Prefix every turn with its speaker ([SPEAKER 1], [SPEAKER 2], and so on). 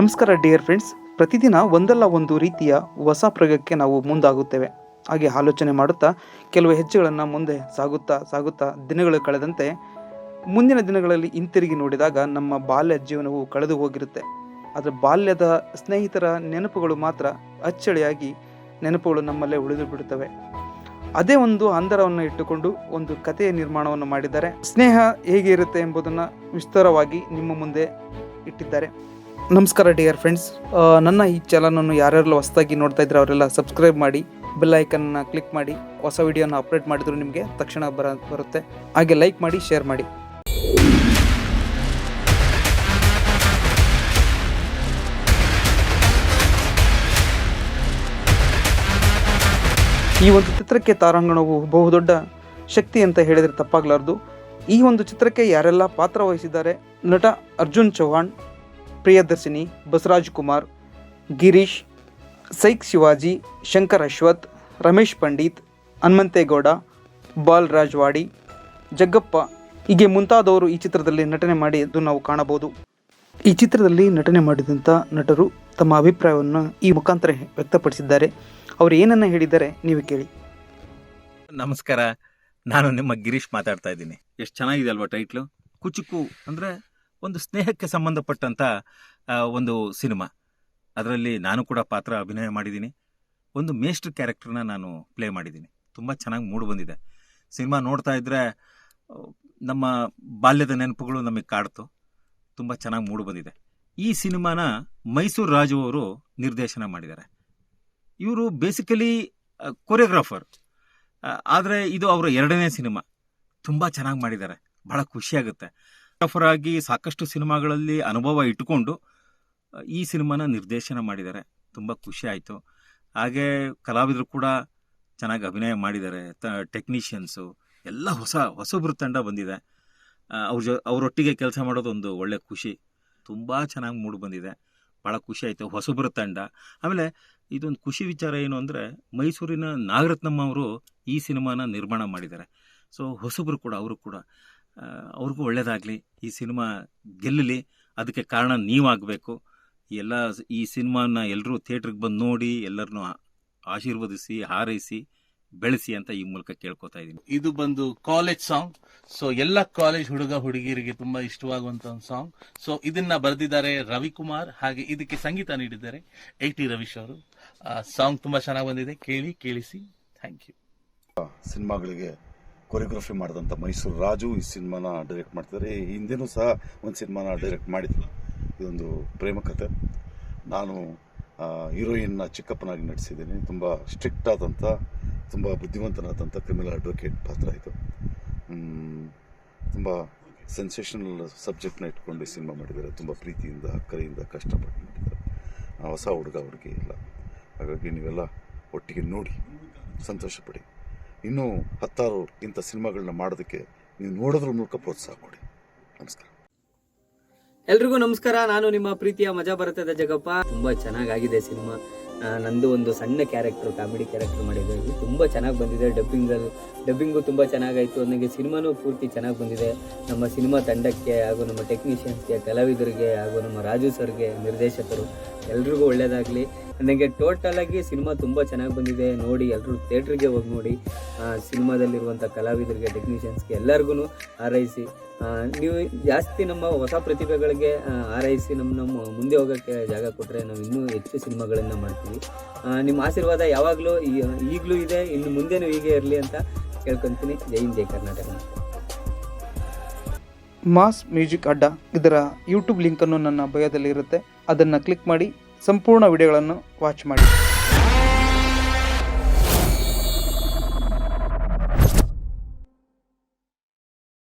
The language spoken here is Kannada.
[SPEAKER 1] ನಮಸ್ಕಾರ, ಡಿಯರ್ ಫ್ರೆಂಡ್ಸ್. ಪ್ರತಿದಿನ ಒಂದಲ್ಲ ಒಂದು ರೀತಿಯ ಹೊಸ ಪ್ರಯೋಗಕ್ಕೆ ನಾವು ಮುಂದಾಗುತ್ತೇವೆ. ಹಾಗೆ ಆಲೋಚನೆ ಮಾಡುತ್ತಾ, ಕೆಲವು ಹೆಜ್ಜೆಗಳನ್ನು ಮುಂದೆ ಸಾಗುತ್ತಾ ಸಾಗುತ್ತಾ ದಿನಗಳು ಕಳೆದಂತೆ ಮುಂದಿನ ದಿನಗಳಲ್ಲಿ ಹಿಂತಿರುಗಿ ನೋಡಿದಾಗ ನಮ್ಮ ಬಾಲ್ಯ ಜೀವನವು ಕಳೆದು ಹೋಗಿರುತ್ತೆ. ಆದರೆ ಬಾಲ್ಯದ ಸ್ನೇಹಿತರ ನೆನಪುಗಳು ಮಾತ್ರ ಅಚ್ಚಳಿಯಾಗಿ ನೆನಪುಗಳು ನಮ್ಮಲ್ಲೇ ಉಳಿದು ಬಿಡುತ್ತವೆ. ಅದೇ ಒಂದು ಅಂದರವನ್ನು ಇಟ್ಟುಕೊಂಡು ಒಂದು ಕಥೆಯ ನಿರ್ಮಾಣವನ್ನು ಮಾಡಿದ್ದಾರೆ. ಸ್ನೇಹ ಹೇಗೆ ಇರುತ್ತೆ ಎಂಬುದನ್ನು ವಿಸ್ತಾರವಾಗಿ ನಿಮ್ಮ ಮುಂದೆ ಇಟ್ಟಿದ್ದಾರೆ. ನಮಸ್ಕಾರ ಡಿಯರ್ ಫ್ರೆಂಡ್ಸ್ ನನ್ನ ಈ ಚಾನಲನ್ನು ಯಾರ್ಯಾರೆಲ್ಲ ಹೊಸದಾಗಿ ನೋಡ್ತಾ ಇದ್ರೆ ಅವರೆಲ್ಲ ಸಬ್ಸ್ಕ್ರೈಬ್ ಮಾಡಿ ಬೆಲ್ ಐಕನ್ನ ಕ್ಲಿಕ್ ಮಾಡಿ, ಹೊಸ ವಿಡಿಯೋನ ಅಪ್ಡೇಟ್ ಮಾಡಿದ್ರು ನಿಮಗೆ ತಕ್ಷಣ ಬರ, ಬರುತ್ತೆ. ಹಾಗೆ ಲೈಕ್ ಮಾಡಿ ಶೇರ್ ಮಾಡಿ. ಈ ಒಂದು ಚಿತ್ರಕ್ಕೆ ತಾರಾಂಗಣವು ಬಹುದೊಡ್ಡ ಶಕ್ತಿ ಅಂತ ಹೇಳಿದರೆ ತಪ್ಪಾಗಲಾರ್ದು. ಈ ಒಂದು ಚಿತ್ರಕ್ಕೆ ಯಾರೆಲ್ಲ ಪಾತ್ರ ವಹಿಸಿದ್ದಾರೆ? ನಟ ಅರ್ಜುನ್ ಚೌಹಾಣ್ ಪ್ರಿಯದರ್ಶಿನಿ ಬಸವರಾಜ್ ಕುಮಾರ್, ಗಿರೀಶ್, ಸೈಕ್ ಶಿವಾಜಿ, ಶಂಕರ್ ಅಶ್ವಥ್, ರಮೇಶ್ ಪಂಡಿತ್, ಹನುಮಂತೇಗೌಡ ಬಾಲರಾಜ್ ವಾಡಿ ಜಗ್ಗಪ್ಪ. ಹೀಗೆ ಮುಂತಾದವರು ಈ ಚಿತ್ರದಲ್ಲಿ ನಟನೆ ಮಾಡಿದ್ದು ನಾವು ಕಾಣಬಹುದು. ಈ ಚಿತ್ರದಲ್ಲಿ ನಟನೆ ಮಾಡಿದಂಥ ನಟರು ತಮ್ಮ ಅಭಿಪ್ರಾಯವನ್ನು ಈ ಮುಖಾಂತರ ವ್ಯಕ್ತಪಡಿಸಿದ್ದಾರೆ. ಅವರು ಏನನ್ನ ಹೇಳಿದ್ದಾರೆ ನೀವು ಕೇಳಿ.
[SPEAKER 2] ನಮಸ್ಕಾರ. ನಾನು ನಿಮ್ಮ ಗಿರೀಶ್ ಮಾತಾಡ್ತಾ ಇದ್ದೀನಿ. ಎಷ್ಟು ಚೆನ್ನಾಗಿದೆ ಅಲ್ವಾ ಟೈಟ್ಲು ಕುಚುಕು ಅಂದರೆ ಒಂದು ಸ್ನೇಹಕ್ಕೆ ಸಂಬಂಧಪಟ್ಟಂಥ ಒಂದು ಸಿನಿಮಾ. ಅದರಲ್ಲಿ ನಾನು ಕೂಡ ಪಾತ್ರ ಅಭಿನಯ ಮಾಡಿದ್ದೀನಿ. ಒಂದು ಮೇಸ್ಟ್ರ್ ಕ್ಯಾರೆಕ್ಟರ್ನ ನಾನು ಪ್ಲೇ ಮಾಡಿದ್ದೀನಿ. ತುಂಬ ಚೆನ್ನಾಗಿ ಮೂಡು ಬಂದಿದೆ. ಸಿನಿಮಾ ನೋಡ್ತಾ ಇದ್ದರೆ ನಮ್ಮ ಬಾಲ್ಯದ ನೆನಪುಗಳು ನಮಗೆ ಕಾಡ್ತು. ತುಂಬ ಚೆನ್ನಾಗಿ ಮೂಡು ಬಂದಿದೆ. ಈ ಸಿನಿಮಾನ ಮೈಸೂರು ರಾಜು ಅವರು ನಿರ್ದೇಶನ ಮಾಡಿದ್ದಾರೆ. ಇವರು ಬೇಸಿಕಲಿ ಕೊರಿಯೋಗ್ರಾಫರ್. ಆದರೆ ಇದು ಅವರ ಎರಡನೇ ಸಿನಿಮಾ. ತುಂಬ ಚೆನ್ನಾಗಿ ಮಾಡಿದ್ದಾರೆ. ಬಹಳ ಖುಷಿಯಾಗುತ್ತೆ. ಆಗಿ ಸಾಕಷ್ಟು ಸಿನಿಮಾಗಳಲ್ಲಿ ಅನುಭವ ಇಟ್ಟುಕೊಂಡು ಈ ಸಿನಿಮಾನ ನಿರ್ದೇಶನ ಮಾಡಿದ್ದಾರೆ. ತುಂಬ ಖುಷಿ ಆಯಿತು. ಹಾಗೆ ಕಲಾವಿದರು ಕೂಡ ಚೆನ್ನಾಗಿ ಅಭಿನಯ ಮಾಡಿದ್ದಾರೆ. ತ, ಟೆಕ್ನಿಷಿಯನ್ಸು, ಎಲ್ಲ ಹೊಸ ಹೊಸಬ್ರ ತಂಡ ಬಂದಿದೆ. ಅವ್ರ ಜೊ, ಅವರೊಟ್ಟಿಗೆ ಕೆಲಸ ಮಾಡೋದು ಒಂದು ಒಳ್ಳೆ ಖುಷಿ. ತುಂಬ ಚೆನ್ನಾಗಿ ಮೂಡಿ ಬಂದಿದೆ. ಭಾಳ ಖುಷಿ ಆಯಿತು. ಹೊಸಬ್ರ ತಂಡ ಆಮೇಲೆ ಇದೊಂದು ಖುಷಿ ವಿಚಾರ ಏನು ಅಂದರೆ, ಮೈಸೂರಿನ ನಾಗರತ್ನಮ್ಮ ಅವರು ಈ ಸಿನಿಮಾನ ನಿರ್ಮಾಣ ಮಾಡಿದ್ದಾರೆ. ಸೊ, ಹೊಸಬ್ರು ಕೂಡ, ಅವರು ಕೂಡ. ಅವ್ರಿಗೂ ಒಳ್ಳೆಯದಾಗಲಿ ಈ ಸಿನಿಮಾ ಗೆಲ್ಲಲಿ. ಅದಕ್ಕೆ ಕಾರಣ ನೀವಾಗಬೇಕು. ಎಲ್ಲ ಈ ಸಿನಿಮಾನ ಎಲ್ಲರೂ ಥಿಯೇಟ್ರಿಗೆ ಬಂದು ನೋಡಿ ಎಲ್ಲರನ್ನೂ ಆಶೀರ್ವದಿಸಿ ಹಾರೈಸಿ ಬೆಳೆಸಿ ಅಂತ ಈ ಮೂಲಕ ಕೇಳ್ಕೊತಾ ಇದ್ದೀನಿ.
[SPEAKER 3] ಇದು ಬಂದು ಕಾಲೇಜ್ ಸಾಂಗ್. ಸೊ ಎಲ್ಲ ಕಾಲೇಜ್ ಹುಡುಗ ಹುಡುಗಿಯರಿಗೆ ತುಂಬಾ ಇಷ್ಟವಾಗುವಂತ ಒಂದು ಸಾಂಗ್. ಸೊ ಇದನ್ನ ಬರೆದಿದ್ದಾರೆ ರವಿಕುಮಾರ್ ಹಾಗೆ ಇದಕ್ಕೆ ಸಂಗೀತ ನೀಡಿದ್ದಾರೆ ಎ ಟಿ ರವೀಶ್ ಅವರು. ಸಾಂಗ್ ತುಂಬಾ ಚೆನ್ನಾಗಿ ಬಂದಿದೆ. ಕೇಳಿ ಕೇಳಿಸಿ. Thank you.
[SPEAKER 4] ಸಿನಿಮಾಗಳಿಗೆ ಕೊರಿಯೋಗ್ರಫಿ ಮಾಡಿದಂಥ ಮೈಸೂರು ರಾಜು ಈ ಸಿನಿಮಾನ ಡೈರೆಕ್ಟ್ ಮಾಡ್ತಿದ್ದಾರೆ. ಹಿಂದೆನೂ ಸಹ ಒಂದು ಸಿನಿಮಾನ ಡೈರೆಕ್ಟ್ ಮಾಡಿದ್ರು. ಇದೊಂದು ಪ್ರೇಮ ಕಥೆ ನಾನು ಹೀರೋಯಿನ್ನ ಚಿಕ್ಕಪ್ಪನಾಗಿ ನಟಿಸಿದ್ದೀನಿ. ತುಂಬ ಸ್ಟ್ರಿಕ್ಟ್ ಆದಂಥ ತುಂಬ ಬುದ್ಧಿವಂತನಾದಂಥ ಕ್ರಿಮಿನಲ್ ಅಡ್ವೊಕೇಟ್ ಪಾತ್ರ ಇದು. ತುಂಬ ಸೆನ್ಸೇಷನಲ್ ಸಬ್ಜೆಕ್ಟ್ನ ಇಟ್ಕೊಂಡು ಸಿನಿಮಾ ಮಾಡಿದ್ದಾರೆ. ತುಂಬ ಪ್ರೀತಿಯಿಂದ ಅಕ್ಕರೆಯಿಂದ ಕಷ್ಟಪಟ್ಟು ಮಾಡಿದ್ದಾರೆ ಹೊಸ ಹುಡುಗ ಹುಡುಗಿ ಇಲ್ಲ. ಹಾಗಾಗಿ ನೀವೆಲ್ಲ ಒಟ್ಟಿಗೆ ನೋಡಿ ಸಂತೋಷಪಡಿ ಇನ್ನೂ ಹತ್ತಾರು ಇಂಥ ಸಿನಿಮಾಗಳನ್ನ ಮಾಡೋದಕ್ಕೆ ನೀವು ನೋಡೋದ್ರ ಮೂಲಕ ಪ್ರೋತ್ಸಾಹ ಕೊಡಿ. ನಮಸ್ಕಾರ.
[SPEAKER 5] ಎಲ್ರಿಗೂ ನಮಸ್ಕಾರ. ನಾನು ನಿಮ್ಮ ಪ್ರೀತಿಯ ಮಜಾ ಬರುತ್ತದೆ ಜಗಪ್ಪ ತುಂಬಾ ಚೆನ್ನಾಗಾಗಿದೆ ಸಿನಿಮಾ. ನಂದು ಒಂದು ಸಣ್ಣ ಕ್ಯಾರೆಕ್ಟರ್ ಕಾಮಿಡಿ ಕ್ಯಾರೆಕ್ಟರ್ ಮಾಡಿದ್ದೆ. ತುಂಬ ಚೆನ್ನಾಗಿ ಬಂದಿದೆ. ಡಬ್ಬಿಂಗಲ್ಲಿ ಡಬ್ಬಿಂಗು ತುಂಬ ಚೆನ್ನಾಗಾಯಿತು. ನನಗೆ ಸಿನಿಮಾನೂ ಪೂರ್ತಿ ಚೆನ್ನಾಗಿ ಬಂದಿದೆ. ನಮ್ಮ ಸಿನಿಮಾ ತಂಡಕ್ಕೆ ಹಾಗೂ ನಮ್ಮ ಟೆಕ್ನಿಷಿಯನ್ಸ್ಗೆ ಕಲಾವಿದರಿಗೆ ಹಾಗೂ ನಮ್ಮ ರಾಜು ಸರ್ಗೆ, ನಿರ್ದೇಶಕರು, ಎಲ್ರಿಗೂ ಒಳ್ಳೆಯದಾಗಲಿ ನನಗೆ ಟೋಟಲ್ ಆಗಿ ಸಿನಿಮಾ ತುಂಬ ಚೆನ್ನಾಗಿ ಬಂದಿದೆ. ನೋಡಿ ಎಲ್ಲರೂ ಥಿಯೇಟ್ರಿಗೆ ಹೋಗಿ ನೋಡಿ ಸಿನಿಮಾದಲ್ಲಿರುವಂಥ ಕಲಾವಿದರಿಗೆ ಟೆಕ್ನಿಷಿಯನ್ಸ್ಗೆ ಎಲ್ಲರಿಗೂ ಹಾರೈಸಿ ನೀವು ಜಾಸ್ತಿ ನಮ್ಮ ಹೊಸ ಪ್ರತಿಭೆಗಳಿಗೆ ಹಾರೈಸಿ ನಮ್ಮ ನಮ್ಮ ಮುಂದೆ ಹೋಗೋಕ್ಕೆ ಜಾಗ ಕೊಟ್ಟರೆ ನಾವು ಇನ್ನೂ ಹೆಚ್ಚು ಸಿನಿಮಾಗಳನ್ನು ಮಾಡ್ತೀವಿ. ನಿಮ್ಮ ಆಶೀರ್ವಾದ ಯಾವಾಗಲೂ ಈಗಲೂ ಇದೆ, ಇನ್ನು ಮುಂದೆನೂ ಹೀಗೆ ಇರಲಿ ಅಂತ ಕೇಳ್ಕೊತೀನಿ. ಜೈ ಹಿಂದ್, ಜೈ ಕರ್ನಾಟಕ.
[SPEAKER 1] ಮಾಸ್ ಮ್ಯೂಸಿಕ್ ಅಡ್ಡ ಇದರ ಯೂಟ್ಯೂಬ್ ಲಿಂಕನ್ನು ನನ್ನ ಭಯದಲ್ಲಿರುತ್ತೆ ಅದನ್ನು ಕ್ಲಿಕ್ ಮಾಡಿ, ಸಂಪೂರ್ಣ ವಿಡಿಯೋಗಳನ್ನು ವಾಚ್ ಮಾಡಿ.